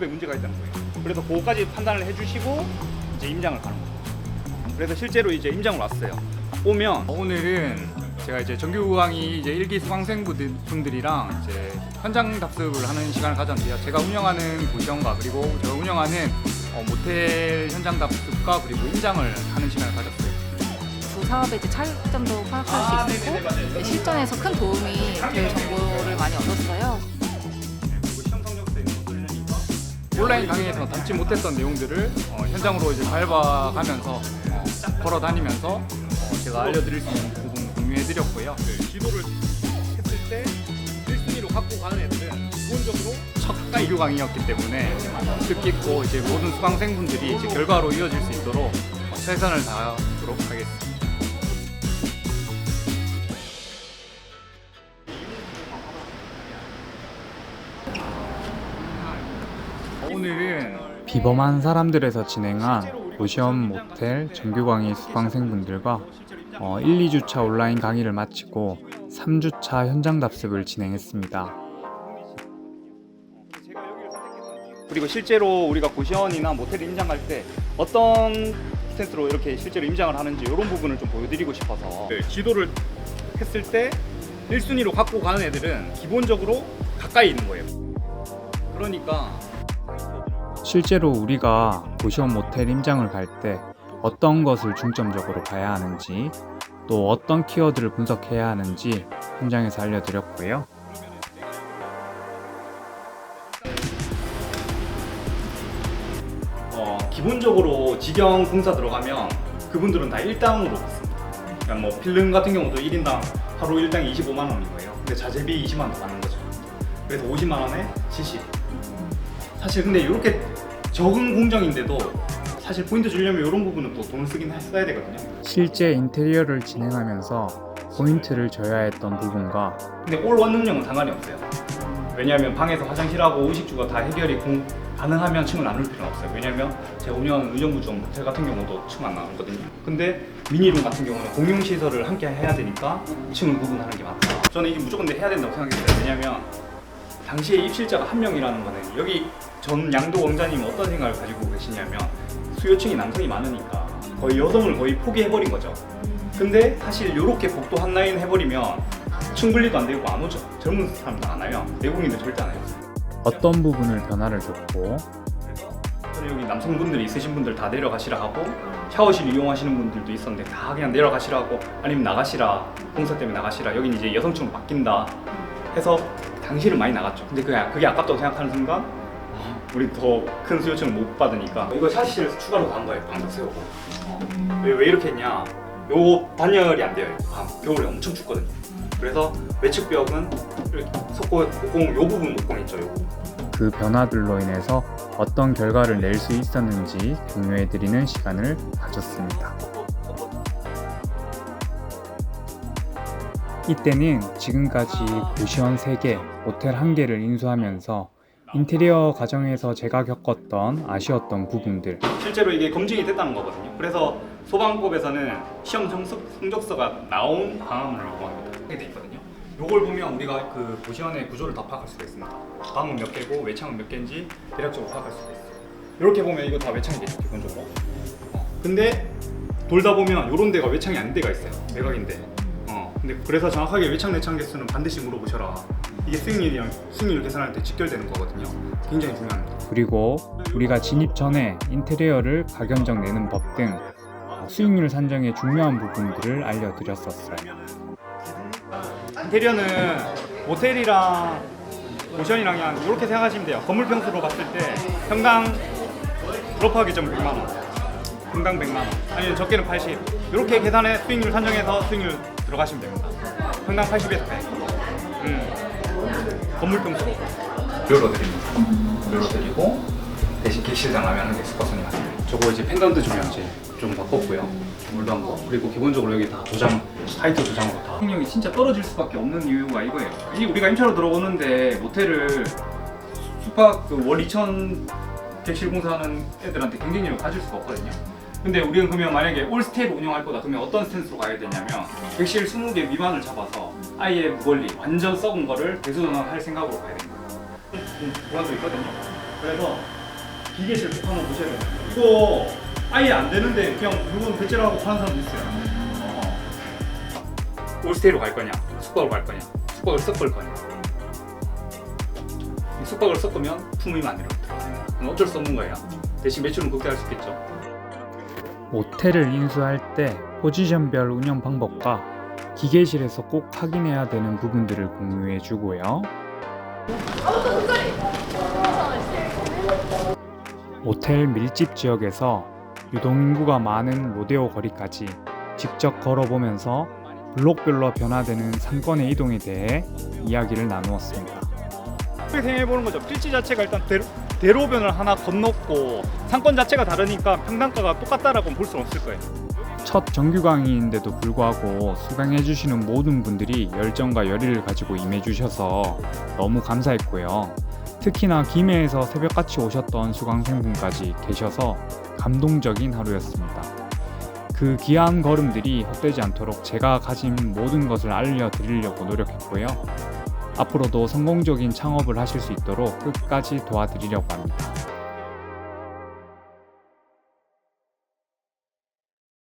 작업에 문제가 있다는 거예요. 그래서 그거까지 판단을 해주시고 이제 임장을 가는 거예요. 그래서 실제로 이제 임장을 왔어요. 오면 오늘은 제가 이제 정규 강의 이제 일기 수강생분들이랑 이제 현장 답습을 하는 시간을 가졌는데요. 제가 운영하는 고시원과 그리고 제가 운영하는 어, 모텔 현장 답습과 그리고 임장을 하는 시간을 가졌어요. 그 사업의 이제 차이점도 파악할 수 있고 이제 실전에서 큰 도움이 될 정보를 많이 얻었어요. 온라인 강의에서 담지 못했던 내용들을 어, 현장으로 이제 밟아가면서 어, 걸어 다니면서 어, 제가 알려드릴 수 있는 부분 공유해드렸고요. 그 지도를 했을 때 1순위로 갖고 가는 애들은 기본적으로 첫 정규 강의였기 때문에 뜻깊고 이제 모든 수강생분들이 이제 결과로 이어질 수 있도록 어, 최선을 다하도록 하겠습니다. 오늘은 비범한 사람들에서 진행한 도시원 모텔 정규 강의 수강생분들과 어, 1, 2주차 온라인 강의를 마치고 3주차 현장 답습을 진행했습니다. 그리고 실제로 우리가 고시원이나 모텔 임장 갈 때 어떤 스탠스로 이렇게 실제로 임장을 하는지 이런 부분을 좀 보여드리고 싶어서 네, 지도를 했을 때 1순위로 갖고 가는 애들은 기본적으로 가까이 있는 거예요. 그러니까 실제로 우리가 도시원 모텔 임장을 갈 때 어떤 것을 중점적으로 봐야 하는지 또 어떤 키워드를 분석해야 하는지 현장에서 알려드렸고요. 어, 기본적으로 직영 공사 들어가면 그분들은 다 1당으로 받습니다. 그러니까 뭐 필름 같은 경우도 1인당 하루 1당이 25만 원인 거예요. 근데 자재비 20만 원더 받는 거죠. 그래서 50만 원에 70. 사실 근데 이렇게 적은 공정인데도 사실 포인트 주려면 이런 부분은 또 돈을 쓰긴 했어야 되거든요. 실제 인테리어를 진행하면서 포인트를 줘야 했던 부분과 근데 올 원능력은 상관이 없어요. 왜냐하면 방에서 화장실하고 의식주가 다 해결이 공- 가능하면 층을 나눌 필요는 없어요. 왜냐하면 제가 운영하는 의정부점 모텔 같은 경우도 층 안 나누거든요. 근데 미니룸 같은 경우는 공용 시설을 함께 해야 되니까 층을 구분하는 게 맞다. 저는 이게 무조건 해야 된다고 생각했어요. 왜냐하면 당시에 입실자가 한 명이라는 거는 여기 전 양도 왕자님 어떤 생각을 가지고 계시냐면 수요층이 남성이 많으니까 거의 여성을 거의 포기해버린 거죠. 근데 사실 이렇게 복도 한 라인 해버리면 층 분리도 안 되고 안 오죠. 젊은 사람들 안 와요. 외국인들 절대 안 해요. 어떤 부분을 변화를 줬고 저는 여기 남성분들이 있으신 분들 다 내려가시라 하고 샤워실 이용하시는 분들도 있었는데 다 그냥 내려가시라 하고 아니면 나가시라 공사 때문에 나가시라 여긴 이제 여성층으로 바뀐다 해서 당시는 많이 나갔죠. 근데 그게, 그게 아깝다고 생각하는 순간 어, 우리 더 큰 수요층을 못 받으니까 이거 샤워실에서 추가로 간 거예요. 방석 세우고 어. 왜, 왜 이렇게 했냐 요 단열이 안 돼요. 밤 겨울에 엄청 춥거든요. 그래서 외측벽은 석고 목공 요 부분 목공 있죠. 요거 그 변화들로 인해서 어떤 결과를 낼 수 있었는지 공유해드리는 시간을 가졌습니다. 이때는 지금까지 고시원 3개, 모텔 1개를 인수하면서 인테리어 과정에서 제가 겪었던 아쉬웠던 부분들, 실제로 이게 검증이 됐다는 거거든요. 그래서 소방법에서는 시험 성적, 성적서가 나온 방음을 요구합니다. 이렇게 돼 있거든요. 요걸 보면 우리가 그 고시원의 구조를 다 파악할 수가 있습니다. 방은 몇 개고 외창은 몇 개인지 대략적으로 파악할 수가 있어요. 이렇게 보면 이거 다 외창이겠죠, 기본적으로. 어. 근데 돌다 보면 요런 데가 외창이 아닌 데가 있어요. 외곽인데. 어. 근데 그래서 정확하게 외창 내창 개수는 반드시 물어보셔라. 이게 수익률이랑 수익률 계산할 때 직결되는 거거든요. 굉장히 중요합니다. 그리고 우리가 진입 전에 인테리어를 가격적 내는 법 등 수익률 산정의 중요한 부분들을 알려드렸었어요. 인테리어는 모텔이랑 고시원이랑 그냥 이렇게 생각하시면 돼요. 건물 평수로 봤을 때 평당 드롭하기 점 100만 원, 평당 100만 원, 아니면 적게는 80. 이렇게 계산해 수익률 산정해서 수익률 들어가시면 됩니다. 평당 80에서 100. 음. 건물 평수로 열어드립니다. 열어드리고 대신 객실장 라면 게 스쿼트니 같아요. 저거 이제 펜던트 조명제 좀 바꿨고요. 물도 한 거. 그리고 기본적으로 여기 다 조장, 하이트 조장으로 다. 생명이 진짜 떨어질 수밖에 없는 이유가 이거예요. 이 우리가 임차로 들어오는데 모텔을 숙박 그월 2천 객실 공사하는 애들한테 경쟁력을 가질 수가 없거든요. 근데 우리는 그러면 만약에 올 스테이를 운영할 거다 그러면 어떤 스탠스로 가야 되냐면 객실 20개 미만을 잡아서 아예 무걸리 완전 썩은 거를 대수전환할 생각으로 가야 됩니다. 음, 보관도 있거든요. 그래서 기계실 꼭 한번 보셔야 돼요. 이거 아예 안 되는데 그냥 물건 배째라고 파는 사람도 있어요. 어. 올스테이로 갈 거냐, 숙박으로 갈 거냐, 숙박을 섞을 거냐. 이 숙박을 섞으면 품위 만들어 들어가요. 어쩔 수 없는 거예요. 대신 매출은 극대화할 수 있겠죠. 모텔을 인수할 때 포지션별 운영 방법과 기계실에서 꼭 확인해야 되는 부분들을 공유해 주고요. 모텔 밀집 지역에서 유동인구가 많은 로데오 거리까지 직접 걸어보면서 블록별로 변화되는 상권의 이동에 대해 이야기를 나누었습니다. 생각해보는 거죠. 필지 자체가 일단 대로변을 하나 건넜고 상권 자체가 다르니까 평당가가 똑같다라고 볼 수는 없을 거예요. 첫 정규 강의인데도 불구하고 수강해 주시는 모든 분들이 열정과 열의를 가지고 임해 주셔서 너무 감사했고요. 특히나 김해에서 새벽같이 오셨던 수강생분까지 계셔서 감동적인 하루였습니다. 그 귀한 걸음들이 헛되지 않도록 제가 가진 모든 것을 알려드리려고 노력했고요. 앞으로도 성공적인 창업을 하실 수 있도록 끝까지 도와드리려고 합니다.